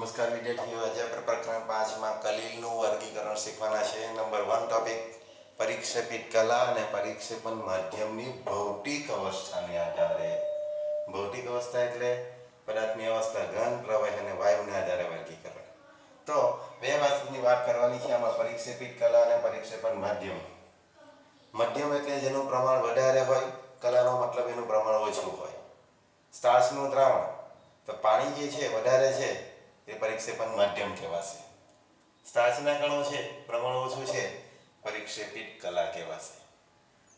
નમસ્કાર વિદ્યાર્થીઓ, આજે આપણે પ્રકરણ પાંચમાં કલીલનું વર્ગીકરણ શીખવાના છે. નંબર વન ટોપિક, પરિક્ષેપિત કલા અને પરીક્ષેપણ માધ્યમની ભૌતિક અવસ્થાને આધારે. ભૌતિક અવસ્થા એટલે પદાર્થની અવસ્થા, ઘન, પ્રવાહ અને વાયુને આધારે વર્ગીકરણ. તો બે વાતની વાત કરવાની છે આમાં પરીક્ષેપિત કલા અને પરીક્ષેપણ માધ્યમ. મધ્યમ એટલે જેનું પ્રમાણ વધારે હોય, કલાનો મતલબ એનું પ્રમાણ ઓછું હોય. સ્ટાર્ચનું દ્રાવણ, તો પાણી જે છે વધારે છે તે પરિક્ષેપણ માધ્યમ કહેવાશે. સ્ટાર્ચના કણો છે, પ્રમાણ ઓછું છે પરિક્ષેપિત કલા કહેવાશે.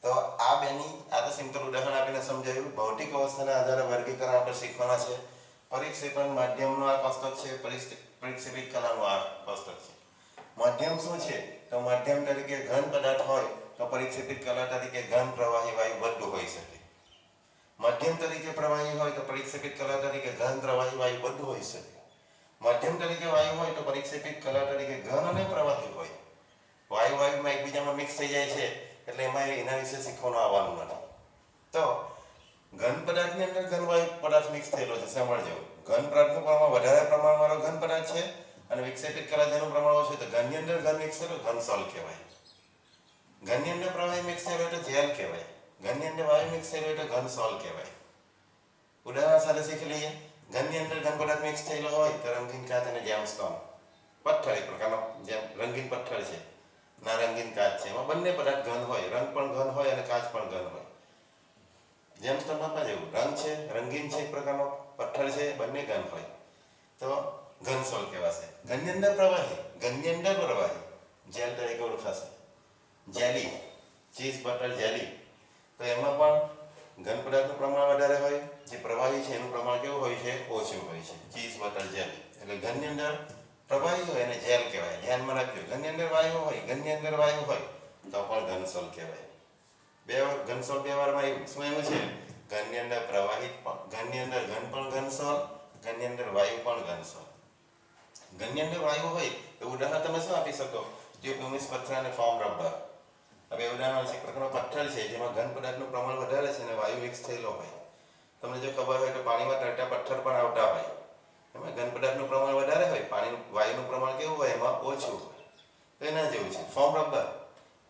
તો આ બેની આ તો સિમ્પલ ઉદાહરણ આપીને સમજાવ્યું ભૌતિક અવસ્થાના આધારે વર્ગીકરણ આપણે શીખવાના છે. પરિક્ષેપણ માધ્યમનો આ કોષ્ટક છે પરીક્ષેપિત કલાનું આ કોષ્ટક છે. માધ્યમ શું છે? તો માધ્યમ તરીકે ઘન પદાર્થ હોય, તો પરિક્ષેપિત કલા તરીકે ઘન પ્રવાહી વાયુ બધું હોઈ શકે. મધ્યમ તરીકે પ્રવાહી હોય, તો પરિક્ષેપિત કલા તરીકે ઘન પ્રવાહી વાયુ બધું હોઈ શકે. મધ્યમ તરીકે વાયુ હોય તો પરિક્ષેપિત કલા તરીકે ઘન અને પ્રવાહી હોય. વાયુ વાયુમાં એકબીજામાં મિક્સ થઈ જાય છે, એટલે એમાં એના વિશે શીખવાનું આવવાનું નથી તો ઘન પદાર્થની અંદર ઘન વાયુ પદાર્થ મિક્સ થયેલો છે, સાંભળજો. ઘન પદાર્થનું પ્રમાણ વધારે પ્રમાણવાળો ઘન પદાર્થ છે અને વિક્ષેપિત કલા જેનું પ્રમાણ ઓછું તો ઘનની અંદર ઘન મિક્સ થયેલો ઘન સોલ કહેવાય. ઘનની અંદર પ્રવાહી મિક્સ થયેલો એટલે જેલ કહેવાય. ઘનની અંદર વાયુ મિક્સ થયેલો એટલે ઘન સોલ કહેવાય. ઉદાહરણ સાથે શીખી લઈએ. ઘનની અંદર પદાર્થ મિક્સ થયેલો હોય તો રંગીન કાચ અને જેમસ્ટોન પથ્થર એક પ્રકારનો જેમ રંગીન પથ્થર છે ના રંગીન કાચ છે એમાં બંને પદાર્થ ઘન હોય રંગ પણ ઘન હોય અને કાચ પણ ઘન હોય જેમસ્ટોનમાં પણ જેવું રંગ છે રંગીન છે એક પ્રકારનો પથ્થર છે બંને ઘન હોય તો ઘન સોલ કહેવાશે ઘનની અંદર પ્રવાહી ઘનની અંદર પ્રવાહી જેલ તરીકે ઓળખાશે જેલી ચીઝ બટર જેલી તો એમાં પણ ઘન પદાર્થનું પ્રમાણ વધારે હોય, જે પ્રવાહી છે એનું પ્રમાણ કેવું હોય છે? ઓછું હોય છે. Cheese butter gel. એટલે ઘનની અંદર પ્રવાહી હોય એને જેલ કહેવાય. ધ્યાનમાં રાખજો. ઘનની અંદર વાયુ હોય, ઘનની અંદર વાયુ હોય, તો પણ ઘનસોલ કહેવાય. બે ઘનસોલ એવું. શું એવું છે? ઘનની અંદર પ્રવાહી ઘનની અંદર ઘન પણ ઘનસોલ ઘનની અંદર વાયુ પણ ઘનસોલ ઘનની અંદર વાયુ હોય તો ઉદાહરણ તમે શું આપી શકો? ભૂમિસ પથ્થર અને ફોર્મ રબર. હવે ઉદાહરણ છે એક પ્રકારનો પથ્થર છે, જેમાં ઘન પદાર્થનું પ્રમાણ વધારે છે અને વાયુ મિક્સ થયેલો હોય. તમને જો ખબર હોય તો પાણીમાં તરતા પથ્થર પણ આવતા હોય. એમાં ઘન પદાર્થનું પ્રમાણ વધારે હોય પાણીનું વાયુનું પ્રમાણ કેવું હોય, એમાં ઓછું તો એના જેવું છે. ફોર્મ રબર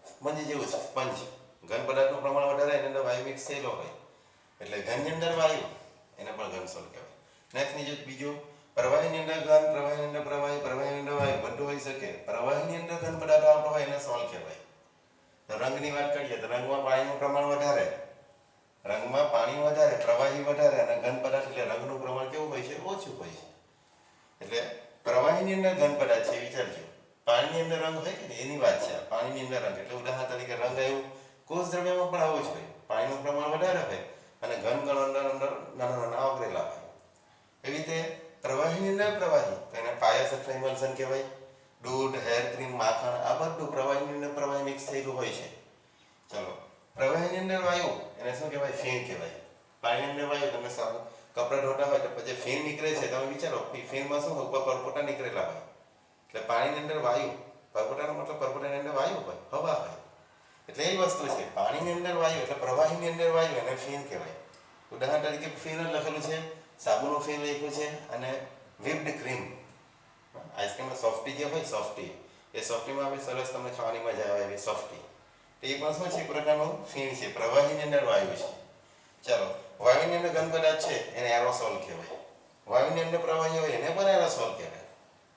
સ્પંજ જેવું છે, સ્પંજ. ઘન પદાર્થનું પ્રમાણ વધારે એની અંદર વાયુ મિક્સ થયેલો હોય. એટલે ઘનની અંદર વાયુ, એને પણ ઘન સોલ કહેવાય. નેક્સ્ટ બીજું બીજું, પ્રવાહીની અંદર ઘન, પ્રવાહીની અંદર પ્રવાહી, પ્રવાહીની અંદર વાયુ, બધું હોઈ શકે. પ્રવાહીની અંદર ઘન પદાર્થ આવતો હોય એને સોલ કહેવાય. તો રંગની વાત કરીએ તો રંગમાં પાણીનું પ્રમાણ વધારે, રંગમાં પાણી વધારે, પ્રવાહી વધારે અને ઘન પદાર્થ એટલે રંગનું પ્રમાણ કેવું હોય છે? ઓછું હોય છે. એટલે પ્રવાહીની અંદર ઘન પદાર્થ છે વિચારજો. પાણીની અંદર રંગ હોય ને એની વાત છે. પાણીની અંદર રંગ. એટલે ઉદાહરણ તરીકે રંગ આવ્યો. કોષ દ્રવ્યમાં પણ આવો જ હોય. પાણીનું પ્રમાણ વધારે હોય અને ઘન કણ અંદર અંદર નાના નાના આવરેલા હોય. એવી રીતે પ્રવાહીની અંદર પ્રવાહી, તો એને પાયસ અથવા ઇમલ્સન કહેવાય. દૂધ હેર ક્રીમ માખણ, આ બધું પ્રવાહીની અંદર પ્રવાહી મિક્સ થયેલું હોય છે. ચલો. પ્રવાહીની અંદર વાયુ, એને શું કહેવાય? ફેન કહેવાય. પાણીની અંદર વાયુ, તમે સાબુ કપડાં ધોતા હોય તો પછી ફેન નીકળે છે. તમે વિચારો એ ફેનમાં શું? ઉપર પરપોટા નીકળેલા હોય. એટલે પાણીની અંદર વાયુ, પરપોટાનો મતલબ પરપોટાની અંદર વાયુ હોય, હવા હોય. એટલે એ વસ્તુ છે. પાણીની અંદર વાયુ એટલે પ્રવાહીની અંદર વાયુ એને ફેન કહેવાય. ઉદાહરણ તરીકે ફેન લખેલું છે. સાબુનું ફેન લખ્યું છે અને વિપ્ડ ક્રીમ આઈસ્ક્રીમમાં સોફ્ટી જે હોય સોફ્ટી એ સોફ્ટીમાં આપણે સરસ તમને ખાવાની મજા આવે એવી સોફ્ટી તો એ પણ શું છે, પ્રકારનું ફીણ છે, પ્રવાહીની અંદર વાયુ છે. ચાલો, વાયુની અંદર ઘન પદાર્થ છે, એને એરોસોલ કહેવાય. વાયુની અંદર પ્રવાહી હોય, એને પણ એરોસોલ કહેવાય.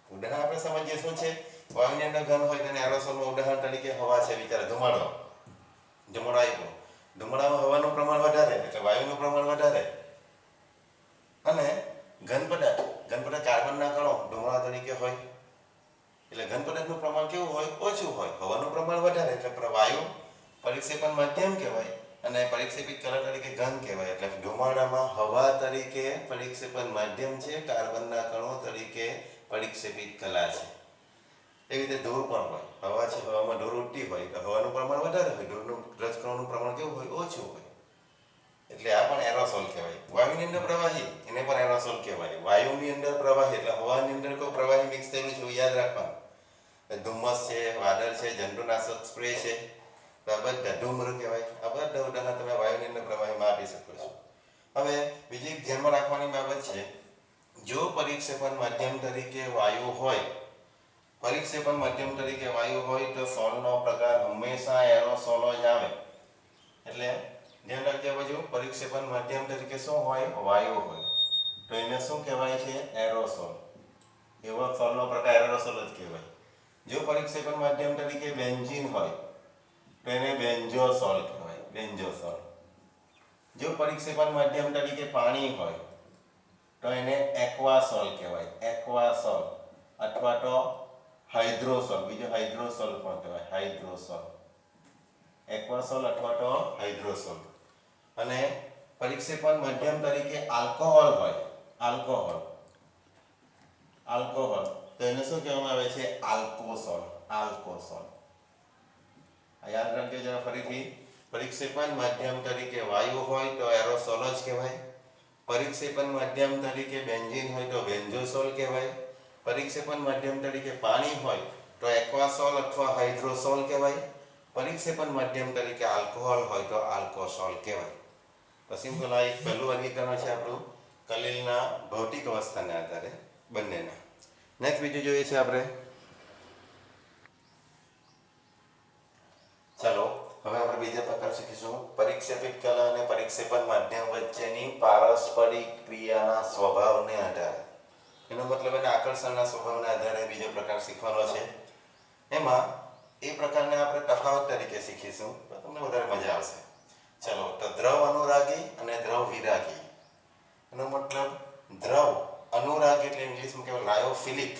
ઉદાહરણ આપણે સમજીએ શું છે, વાયુની અંદર ઘન હોય તેને એરોસોલમાં ઉદાહરણ તરીકે હવા છે, વિચારો, ધુમાડો. ધુમાડો આપ્યો ધુમાડામાં હવાનું પ્રમાણ વધારે, એટલે વાયુનું પ્રમાણ વધારે. અને ઘન પદાર્થ ઘન પદાર્થ કાર્બનના કણો ધુમાડા તરીકે હોય. એટલે ઘન પદાર્થનું પ્રમાણ કેવું હોય? ઓછું હોય. હવાનું પ્રમાણ વધારે એટલે પ્રવાયુ પરિક્ષેપણ માધ્યમ કહેવાય અને પરિક્ષેપિત કલા તરીકે ઘન કહેવાય. એટલે ધુમાડામાં હવા તરીકે પરિક્ષેપણ માધ્યમ છે કાર્બનના કણો તરીકે પરિક્ષેપિત કલા છે. એવી રીતે ધૂળ પણ હોય. હવા છે, હવામાં ધૂળ ઉડતી હોય. તો હવાનું પ્રમાણ વધારે હોય. ધૂળનું રજકણોનું પ્રમાણ કેવું હોય? ઓછું હોય. એટલે આ પણ એરોસોલ કહેવાય. વાયુની અંદર પ્રવાહી, એને પણ એરોસોલ કહેવાય. વાયુની અંદર પ્રવાહી, એટલે હવાની અંદર કોઈ પ્રવાહી મિક્સ થયેલું છે યાદ રાખવાનું. ધુમ્મસ છે, વાદળ છે, જંતુનાશક સ્પ્રે છે આ બધા ધૂમ્ર કહેવાય. આ બધા ઉદાહરણ તમે વાયુની અંદર પ્રવાહીમાં આપી શકો છો. હવે બીજી એક ધ્યાનમાં રાખવાની બાબત છે, જો પરીક્ષેપણ માધ્યમ તરીકે વાયુ હોય પરિક્ષેપણ માધ્યમ તરીકે વાયુ હોય, તો સોલનો પ્રકાર હંમેશા એરોસોલ જ આવે. એટલે ધ્યાન રાખજો બાજુ પરિક્ષેપણ માધ્યમ તરીકે શું હોય? વાયુ હોય. તો એને શું કહેવાય છે? એરોસોલ. એવો સોલનો પ્રકાર એરોસોલ જ કહેવાય. જો પરિક્ષેપણ માધ્યમ તરીકે બેન્ઝીન હોય, તો એને બેન્ઝોસોલ કહેવાય. બેન્ઝોસોલ. જો પરિક્ષેપણ માધ્યમ તરીકે પાણી હોય, તો એને એક્વાસોલ કહેવાય. એક્વાસોલ અથવા તો હાઇડ્રોસોલ. બીજો હાઇડ્રોસોલ પણ કહેવાય. હાઇડ્રોસોલ. એક્વાસોલ અથવા તો હાઇડ્રોસોલ. અને પરિક્ષેપણ માધ્યમ તરીકે આલ્કોહોલ હોય. આલ્કોહોલ આલ્કોહોલ તો એને શું કહેવામાં આવે છે? આલ્કોસોલ આલ્કોસોલ યાદ રાખજો જરા ફરીથી. પરિક્ષેપણ માધ્યમ તરીકે વાયુ હોય તો એરોસોલ જ કહેવાય. પરિક્ષેપણ માધ્યમ તરીકે બેન્ઝીન હોય તો બેન્ઝોસોલ કહેવાય. પરિક્ષેપણ માધ્યમ તરીકે પાણી હોય તો એક્વાસોલ અથવા હાઇડ્રોસોલ કહેવાય. પરિક્ષેપણ માધ્યમ તરીકે આલ્કોહોલ હોય તો આલ્કોસોલ કહેવાય. તો એક પહેલું વર્ગીકરણ છે આપણું કલીલના ભૌતિક અવસ્થાને આધારે બંનેના. નેક્સ્ટ બીજું જોઈએ છે આપણે. ચાલો, હવે આપણે બીજા પ્રકાર શીખીશું. પરીક્ષેપિત કલા અને પરિક્ષેપણ માધ્યમ વચ્ચેની પારસ્પરિક ક્રિયાના સ્વભાવને આધારે. એનો મતલબ એને આકર્ષણના સ્વભાવના આધારે બીજો પ્રકાર શીખવાનો છે. એમાં એ પ્રકારને આપણે તફાવત તરીકે શીખીશું, તો તમને વધારે મજા આવશે. ચલો, તો દ્રવ અનુરાગી અને દ્રવ વિરાગી. એનો મતલબ દ્રવ અનુરાગી એટલે ઇંગ્લિશમાં કહેવાય લાયોફિલિક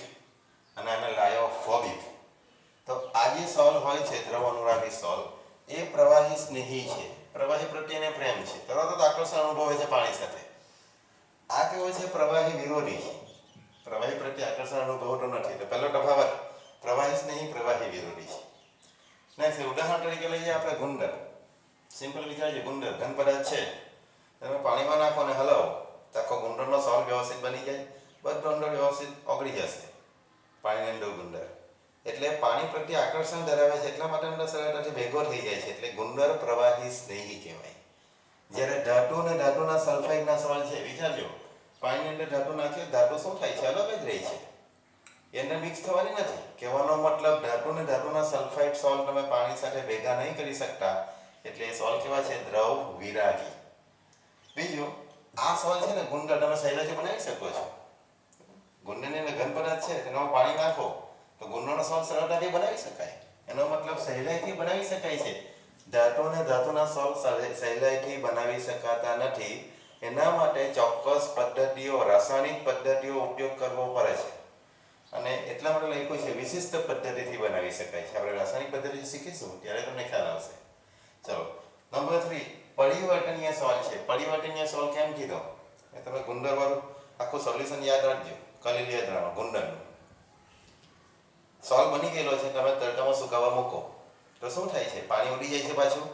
અને આને લાયોફોબિક. તો આ જે સોલ હોય છે, દ્રવ અનુરાગી સોલ, એ પ્રવાહી સ્નેહી છે. પ્રવાહી પ્રત્યેને પ્રેમ છે. તરત જ આકર્ષણ અનુભવે છે પાણી સાથે. આ કેવો છે? પ્રવાહી વિરોધી. પ્રવાહી પ્રત્યે આકર્ષણ અનુભવતો નથી. તો પહેલો તફાવત, પ્રવાહી સ્નેહી, પ્રવાહી વિરોધી છે. નેક્સ્ટ ઉદાહરણ તરીકે લઈએ આપણે ગુંદર. સિમ્પલ વિચારજો ગુંદર ઘન પદાર્થ છે. તમે પાણીમાં નાખો અને હલાવો, તો આખો ગુંદરનો સોલ વ્યવસ્થિત બની જાય. બધો અંદર વ્યવસ્થિત ઓગળી જશે. પાણીની અંદર ગુંદર. એટલે પાણી પ્રત્યે આકર્ષણ ધરાવે છે, એટલા માટે અંદર સરળતાથી ભેગો થઈ જાય છે. એટલે ગુંદર પ્રવાહી સ્નેહી કહેવાય. જ્યારે ધાતુ અને ધાતુના સલ્ફાઇડના સોલ છે વિચારજો પાણીની અંદર ધાતુ નાખ્યો, ધાતુ શું થાય છે? અલગ જ રહી છે. એને મિક્સ થવાની નથી. કહેવાનો મતલબ ધાતુ અને ધાતુના સલ્ફાઇડ સોલ તમે પાણી સાથે ભેગા નહીં કરી શકતા. એટલે એ સોલ કેવા છે? દ્રવ વિરાગી. બીજું, આ સોલ છે ને ગુંદર તમે સહેલાઈથી બનાવી શકો છો. ગુંદરની અંદર ઘન પદાર્થ છે તેનામાં પાણી નાખો, તો ગુંદરનો સોલ સરળતાથી બનાવી શકાય. એનો મતલબ સહેલાઈથી બનાવી શકાય છે. ધાતુ અને ધાતુના સોલ સહેલાઈથી બનાવી શકાતા નથી. એના માટે ચોક્કસ પદ્ધતિઓ, રાસાયણિક પદ્ધતિઓ ઉપયોગ કરવો પડે છે. અને એટલા માટે લખ્યું છે, વિશિષ્ટ પદ્ધતિથી બનાવી શકાય છે. આપણે રાસાયણિક પદ્ધતિ શીખીશું, ત્યારે તમને ખ્યાલ આવશે. ચલો, નંબર થ્રી પરિવર્તનીય સોલ છે. પરિવર્તનીય સોલ કેમ કીધો? એ તમે ગુંદર વાળું આખું સોલ્યુશન યાદ રાખજો. કલીલીય દ્રાવણ, ગુંદરનું. સોલ બની ગયેલો છે, તમે તડકામાં સુકાવા મૂકો. તો શું થાય છે? પાણી ઉડી જાય છે પાછું?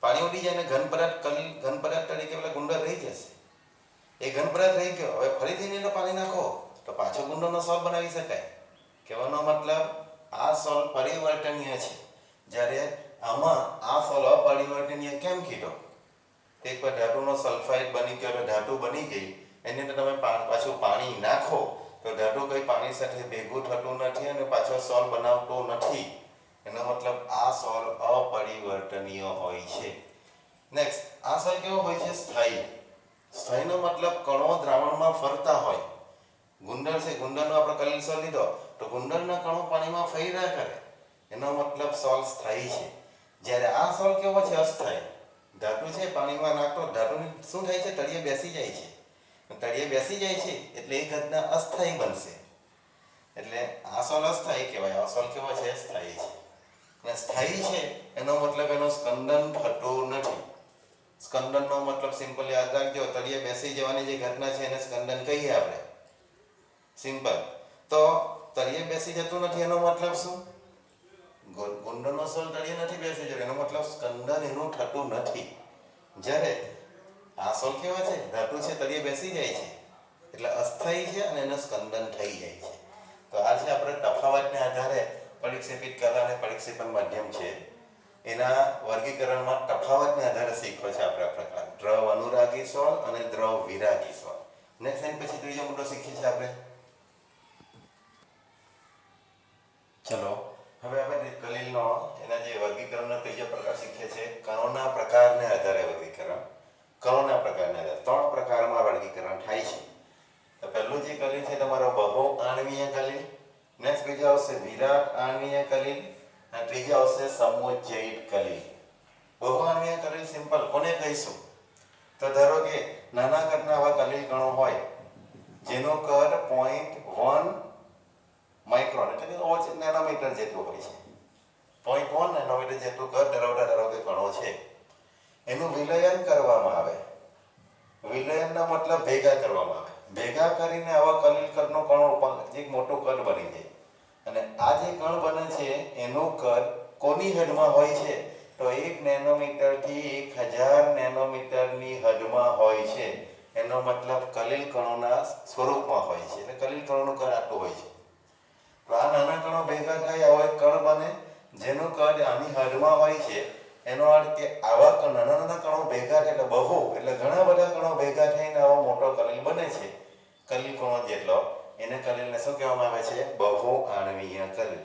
પાણી ઉડી જાય ને ઘન પદાર્થ કલી, ઘન પદાર્થ તરીકે પેલા ગુંદર રહી જશે. એ ઘન પદાર્થ રહી ગયો. હવે ફરીથી એની પાણી નાખો. તો પાછો ગુંદરનો સોલ બનાવી શકાય. કહેવાનો મતલબ આ સોલ પરિવર્તનીય છે. જ્યારે આમાં આ સોલ અપરિવર્તનીય કેમ કીધો? એક વાર ધાતુનો સલ્ફાઇડ બની ગયો એટલે ધાતુ બની ગઈ. એની અંદર તમે પાછું પાણી નાખો, તો ધાતુ કઈ પાણી સાથે ભેગું થતું નથી અને પાછો સોલ બનાવતો નથી. એનો મતલબ આ સોલ અપરિવર્તનીય હોય છે. નેક્સ્ટ આ સોલ કેવો હોય છે? સ્થાયી. સ્થાયીનો મતલબ કણો દ્રાવણમાં ફરતા હોય. ગુંદર છે, ગુંદરનો આપણે કલીલ સોલ લીધો. તો ગુંદરના કણો પાણીમાં ફર્યા કરે. એનો મતલબ સોલ સ્થાયી છે. જ્યારે આ સોલ કેવો છે અસ્થાયી ધાતુ છે, પાણીમાં નાખતો ધાતુ શું થાય છે? તળિયે બેસી જાય છે. તળિયે બેસી જાય છે એટલે એ ઘટના અસ્થાયી બનશે. એટલે આ સોલ અસ્થાયી કહેવાય આ સોલ કેવો છે સ્થાયી છે. અને સ્થાયી છે, એનો મતલબ એનો સ્કંદન થતું નથી. સ્કંદનનો મતલબ સિમ્પલ યાદ રાખજો, તળિયે બેસી જવાની જે ઘટના છે એને સ્કંદન કહીએ આપણે. સિમ્પલ તો તળિયે બેસી જતું નથી, એનો મતલબ શું? ગુંડનો સ્વર તળિયે નથી બેસી જતો એનો મતલબ સ્કંદન એનું થતું નથી. જ્યારે આ સોલ કેવા છે, ધાતુ છે તળિયે બેસી જાય છે. એટલે અસ્થાયી છે અને એનું સ્કંદન થઈ જાય છે. તો આ છે આપણે તફાવતને આધારે પરીક્ષેપિત કલા અને પરીક્ષેપણ માધ્યમ છે, એના વર્ગીકરણમાં તફાવતને આધારે શીખવો છે આપણે પ્રકાર. દ્રવ અનુરાગી સોલ અને દ્રવ વિરાગી સોલ. નેક્સ્ટ લાઈન પછી ત્રીજો મુદ્દો શીખીએ છીએ આપણે. ચલો. હવે આપણે કલીલનો એના જે વર્ગીકરણનો ત્રીજો પ્રકાર શીખીએ છીએ કણોના પ્રકારને આધારે વર્ગીકરણ. કણોના પ્રકારને આધારે. ત્રણ પ્રકારમાં વર્ગીકરણ થાય છે. તો પહેલું જે કલીલ છે, તમારો બહુ આણવીય કલીલ નેક્સ્ટ બીજો આવશે વિરાટ આણવીય કલીલ, અને ત્રીજો આવશે સમુચ્ચયિત કલીલ. બહુ આણવીય કલીલ, સિમ્પલ, કોને કહીશું? તો ધારો કે નાના કદના આવા કલીલ ગણો હોય, જેનો કદ પોઈન્ટ વન માઇક્રોન એટલે કે ઓછ નેનોમીટર જેટલું હોય છે. પોઈન્ટ વન નેનોમીટર જેટલું કદ ધરાવતા ધરાવતો કણો છે. એનું વિલયન કરવામાં આવે. વિલયનનો મતલબ ભેગા કરવામાં આવે. ભેગા કરીને આવા કલીલ કદનો કણો એક મોટો કણ બની જાય. અને આ જે કણ બને છે, એનું કદ કોની હદમાં હોય છે? તો એક નેનોમીટરથી એક હજાર નેનોમીટરની હદમાં હોય છે. એનો મતલબ કલીલ કણોના સ્વરૂપમાં હોય છે. એટલે કલીલ કણોનું કદ આટલું હોય છે. આ નાના કણો ભેગા થાય આવો એક કણ બને, જેનો કદ આની હદમાં હોય છે, એનો અર્થ કે આવા નાના નાના કણો ભેગા થાય એટલે બહુ, એટલે ઘણા બધા કણો ભેગા થઈને આવો મોટો કલીલ બને છે. કલીલ કણો જેટલો? એને કલીલને શું કહેવામાં આવે છે? બહુ આણવીય કલીલ.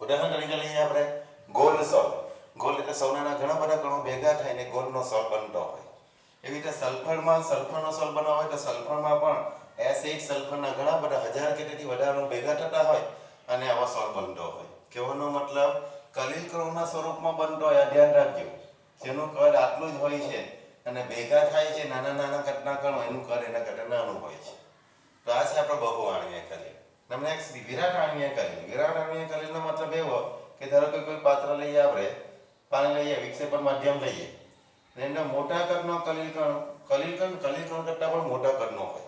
ઉદાહરણ તરીકે લઈએ આપણે ગોલ્ડ સોલ ગોલ એટલે સોનાના ઘણા બધા કણો ભેગા થાય ને ગોલનો સોલ બનતો હોય. એવી રીતે સલ્ફરમાં સલ્ફરનો સોલ બનાવવો હોય તો સલ્ફરમાં પણ એસ એટ સલ્ફરના ઘણા બધા, હજાર કે તેથી વધારે ભેગા થતા હોય અને આવા સ્વર બનતો હોય. કહેવાનો મતલબ, કલીલ કણોના સ્વરૂપમાં બનતો હોય ધ્યાન રાખજો. જેનું કદ આટલું જ હોય છે અને ભેગા થાય છે નાના નાના ઘટના કણો એનું કદ એના કરતા નાનું હોય છે. તો આ છે આપણો બહુ આણીએ કલીલ. તમને એક વિરાટ આણીએ કલીલ. વિરાટ આણવીય કલીલનો મતલબ એવો કે ધારો કે કોઈ પાત્ર લઈએ આપણે પાણી લઈએ વિક્ષેપણ માધ્યમ લઈએ એમને મોટા કદનો કલીલ કણ કલીલ કણ કલીલ કણ કરતાં પણ મોટા કદનો હોય.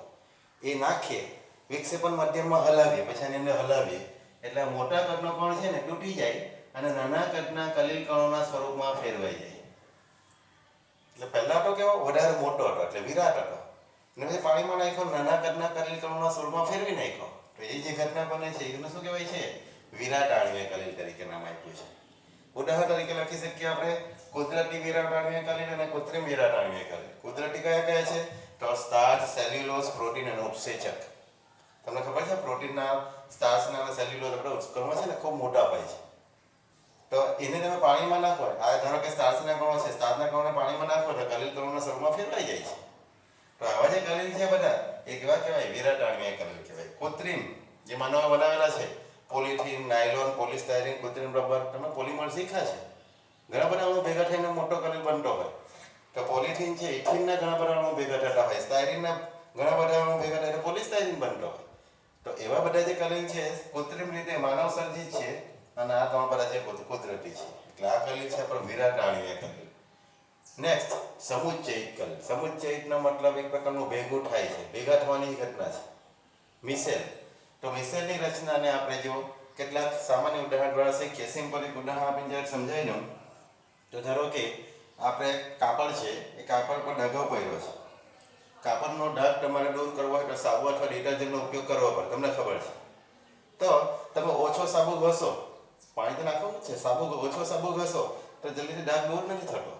એ નાખીએ વિક્ષેપણ માધ્યમમાં હલાવીએ, પછી એને અંદર હલાવીએ. એટલે મોટા કદનો કણ છે ને, તૂટી જાય અને નાના કદના કલીલ કણોના સ્વરૂપમાં ફેરવાઈ જાય. એટલે પહેલા તો કેવો, વધારે મોટો હતો, એટલે વિરાટ હતો. ને પછી પાણીમાં નાખ્યો, નાના કદના કલીલ કણોના સ્વરૂપમાં ફેરવી નાખ્યો. તો એ જે ઘટના બને છે, એનું શું કહેવાય છે? વિરાટ આણવીય કલીલ તરીકે નામ આપ્યું છે. ઉદાહરણ તરીકે લખી શકીએ આપણે, કુદરતી વિરાટ આણવીય કલીલ અને કૃત્રિમ વિરાટ આણવીય કલીલ. કુદરતી કયા કયા છે? તો સ્ટાર્ચ સેલ્યુલોઝ પ્રોટીન અને ઉપસેચક તમને ખબર છે, પ્રોટીનના સ્ટાર્ચના અને સેલ્યુલોઝ આપણે ઉપકરણો છે ને, ખૂબ મોટા હોય છે. તો એને તમે પાણીમાં નાખો આ ધારો કે સ્ટાર્ચના કણો છે સ્ટાર્ચના કણોને પાણીમાં નાખો તો કલીલ કણોના સ્વરૂપમાં ફેરવાઈ જાય છે. તો આવા જે કલીલ છે બધા, એ કેવા કહેવાય? વિરાટ આણવીય કલીલ કહેવાય. કૃત્રિમ, જે માનવ બનાવેલા છે, પોલિથીન, નાયલોન પોલિસ્ટાયરીન કૃત્રિમ રબર, તમે પોલિમર શીખ્યા છે? ઘણા બધા ભેગા થઈને મોટો કલીલ બનતો હોય. તો પોલિથીન છે ઇથિનના ઘણા બધા અણુ ભેગા થતા હોય સ્ટાયરીનના ઘણા બધા અણુ ભેગા થાય પોલિસ્ટાયરીન બનતો હોય. તો એવા બધા જે કલિંગ છે, કૃત્રિમ રીતે માનવ સર્જિત છે, અને આ તમારા બધા જે કુદરતી છે. એટલે આ કલિંગ છે પણ વિરાટ આણવીય કલિંગ નેક્સ્ટ સમુચ્ચયિત કલીલ સમુચ્ચયિતનો મતલબ એક પ્રકારનું ભેગું થાય છે, ભેગા થવાની ઘટના છે. મિસેલ. તો મિસેલની રચનાને આપણે જો કેટલાક સામાન્ય ઉદાહરણ દ્વારા શીખીએ. સિમ્પલ એક ઉદાહરણ આપીને જ્યારે સમજાવી દઉં, તો ધારો કે આપણે કાપડ છે, એ કાપડ પર ડાઘો પડ્યો છે. કાપડનો ડાઘ તમારે દૂર કરવો હોય તો સાબુ અથવા ડિટર્જન્ટનો ઉપયોગ કરવો પડે, તમને ખબર છે. તો તમે ઓછો સાબુ ઘસો, પાણી તો નાખવું છે, સાબુ ઓછો સાબુ ઘસો, તો જલ્દીથી ડાઘ દૂર નથી થતો.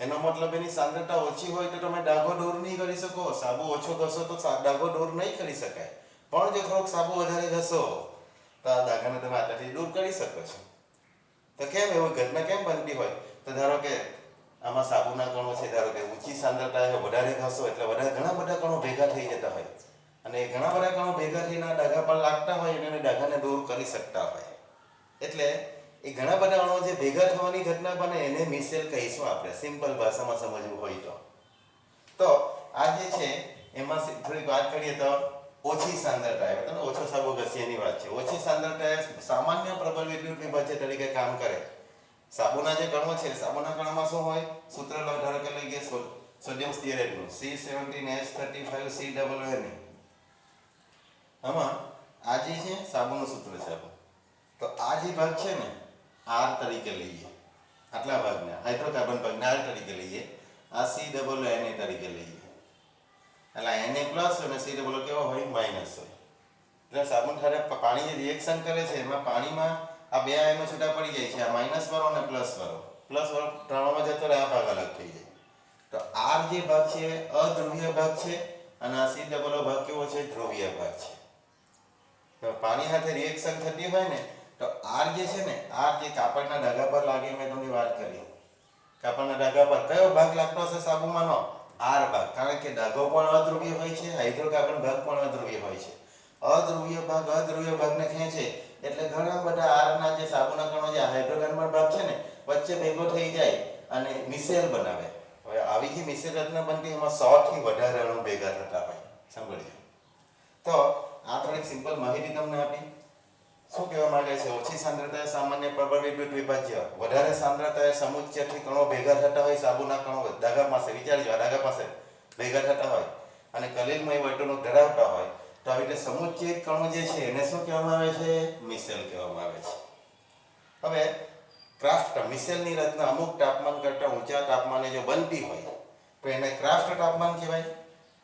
એનો મતલબ એની સાંદ્રતા ઓછી હોય તો તમે ડાઘો દૂર નહીં કરી શકો, સાબુ ઓછો ઘસો તો ડાઘો દૂર નહીં કરી શકાય. પણ જો થોડોક સાબુ વધારે ઘસો, તો આ ડાઘાને તમે આટલાથી દૂર કરી શકો છો. તો કેમ, એવું ઘટના કેમ બનતી હોય? તો ધારો કે આમાં સાબુના કણો છે, ધારો કે ઊંચી સાંદ્રતા વધારે ઘસો એટલે વધારે ઘણા બધા કણો ભેગા થઈ જતા હોય. અને ઘણા બધા કણો ભેગા થઈને ડાઘા પર લાગતા હોય અને ડાઘાને દૂર કરી શકતા હોય. એટલે એ ઘણા બધા અણુઓ જે ભેગા થવાની ઘટના બને, એને મિસેલ કહીશું આપણે. સિમ્પલ ભાષામાં સમજવું હોય તો. તો આ જે છે, એમાં થોડીક વાત કરીએ તો ઓછી સાંદ્રતા એટલે ઓછો સાબુ ઘસીયાની વાત છે. ઓછી સાંદ્રતા સામાન્ય પ્રબળ વિદ્યુત વિભાજ્ય તરીકે કામ કરે. સાબુના જે કણો છે, સાબુના કણમાં શું હોય? સૂત્ર ધારો કે લઈ ગયા sodium સ્ટીઅરેટનું C seventeen H thirty five C double N આમાં આ જે છે, સાબુનું સૂત્ર છે આપણું. તો આ જે ભાગ છે ને, આર તરીકે લઈએ. આટલા ભાગને, હાઇડ્રોકાર્બન ભાગને આર તરીકે લઈએ. આ સી ડબલ એન એ તરીકે લઈએ. એટલે એન એ પ્લસ અને સી ડબલ કેવો હોય? માઇનસ હોય. એટલે સાબુન ઠારે પાણી જે રિએક્શન કરે છે, એમાં પાણીમાં આ બે આયનો છૂટા પડી જાય છે. આ માઇનસ વાળો અને પ્લસ વાળો. પ્લસ વાળો ત્રણમાં જતો રહે, આ ભાગ અલગ થઈ જાય. તો આર જે ભાગ છે અધ્રુવીય ભાગ છે અને આ સી ડબલ ભાગ કેવો છે? ધ્રુવીય ભાગ છે. તો પાણી સાથે રિએક્શન થતી હોય ને, તો આર જે છે ને આર જે કાપડના ડાઘા પર લાગે, મેં તમને વાત કરી. કાપડના ડાઘા પર કયો ભાગ લાગતો હશે સાબુમાંનો આર ભાગ. કારણ કે ડાઘો પણ અધ્રુવીય હોય છે, હાઇડ્રોકાર્બન ભાગ પણ અધ્રુવીય હોય છે. અધ્રુવીય ભાગ અધ્રુવીય ભાગને ખેંચે એટલે ઘણા બધા આરના જે સાબુના કણો જે હાઇડ્રોકાર્બન ભાગ છે ને, વચ્ચે ભેગો થઈ જાય અને મિસેલ બનાવે. હવે આવી જે મિસેલ રચના બનતી એમાં સો થી વધારે અણુ ભેગા થતા હોય. સાંભળજો. તો આ થોડીક સિમ્પલ માહિતી તમને આપી. શું કહેવા માંગે છે? ઓછી સાંદ્રતાએ સામાન્ય પ્રબળ વિદ્યુત વિભાજ્ય. વધારે સાંદ્રતાએ સમુચ્ચયથી કણો ભેગા થતા હોય, સાબુના કણો દાગા પાસે, વિચારજો દાગા પાસે ભેગા થતા હોય અને કલીલમય વર્તણૂક ધરાવતા હોય. તો આવી રીતે સમુચ્ચયિત કણો જે છે, એને શું કહેવામાં આવે છે? મિસેલ કહેવામાં આવે છે. હવે ક્રાફ્ટ મિસેલની રચના અમુક તાપમાન કરતાં ઊંચા તાપમાને જો બનતી હોય, તો એને ક્રાફ્ટ તાપમાન કહેવાય.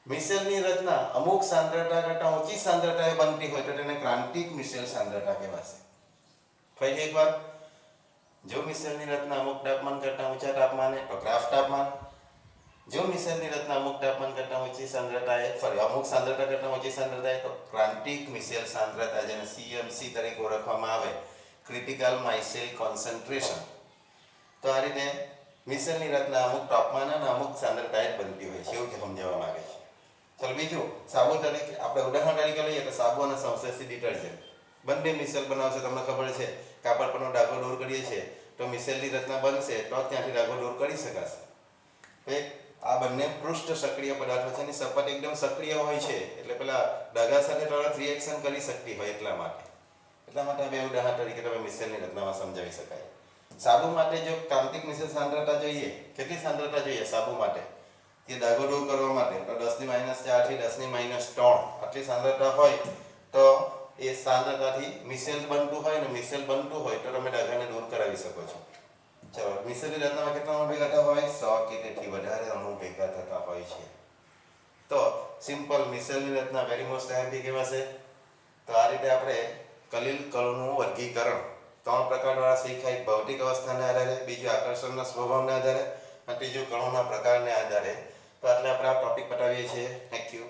મિસેલની રચના અમુક સાંદ્રતા કરતાં ઊંચી સાંદ્રતાએ બનતી હોય, તો તેને ક્રાંતિક મિસેલ સાંદ્રતા કહેવાશે. ફરી એકવાર, જો મિસેલની રચના અમુક તાપમાન કરતાં ઊંચા તાપમાને, તો ક્રાફ્ટ તાપમાન. જો મિસેલની રચના અમુક તાપમાન કરતાં ઊંચી સાંદ્રતાએ ફરી અમુક સાંદ્રતા કરતાં ઊંચી સાંદ્રતાએ, તો ક્રાંતિક મિસેલ સાંદ્રતા જેને સીએમસી તરીકે ઓળખવામાં આવે ક્રિટિકલ માઇસેલ કોન્સન્ટ્રેશન તો આ રીતે મિસેલની રચના અમુક તાપમાન અને અમુક સાંદ્રતાએ બનતી હોય છે, એવું સમજાવવા માંગે છે. ચાલો બીજું, સાબુ તરીકે, આપણે ઉદાહરણ તરીકે લઈએ તો સાબુ અને સંશ્લેષિત ડિટર્જન્ટ. બંને મિસેલ બનાવશે, તમને ખબર છે, કાપડ પરનો ડાઘો દૂર કરીએ છીએ, તો મિસેલની રચના બનશે, તો ત્યાંથી ડાઘો દૂર કરી શકાશે. એક આ બંને પૃષ્ઠ સક્રિય પદાર્થો છે એની સપાટી એકદમ સક્રિય હોય છે. એટલે પેલા ડાઘા સાથે તરત રિએક્શન કરી શકતી હોય એટલા માટે. એટલા માટે આ બે ઉદાહરણ તરીકે તમે મિસેલની રચનામાં સમજાવી શકાય. સાબુ માટે જો કાંતિક મિસેલ સાંદ્રતા જોઈએ, કેટલી સાંદ્રતા જોઈએ સાબુ માટે? તે દાગો દૂર કરવા માટે? તો દસની માઇનસ ચારથી દસની માઇનસ ત્રણ. આટલી સાંદ્રતા હોય તો એ સાંદ્રતાથી મિસેલ બનતું હોય ને મિસેલ બનતું હોય તો તમે ડાઘાને દૂર કરાવી શકો છો. ચાલો મિસેલની રચનામાં કેટલા અણુ ભેગા થતા હોય? સો કે તેથી વધારે અણુ ભેગા થતા હોય છે. તો સિમ્પલ મિશ્રની રચના વેરી મોસ્ટ આઈએમપી કહેવાશે તો આ રીતે આપણે કલીલ કલોનું વર્ગીકરણ, ત્રણ પ્રકારવાળા શીખાય ભૌતિક અવસ્થાના આધારે, બીજું આકર્ષણના સ્વભાવના આધારે, અને ત્રીજું કણોના પ્રકારને આધારે. તો આટલે આપણે આ ટોપિક બતાવીએ છીએ. Thank you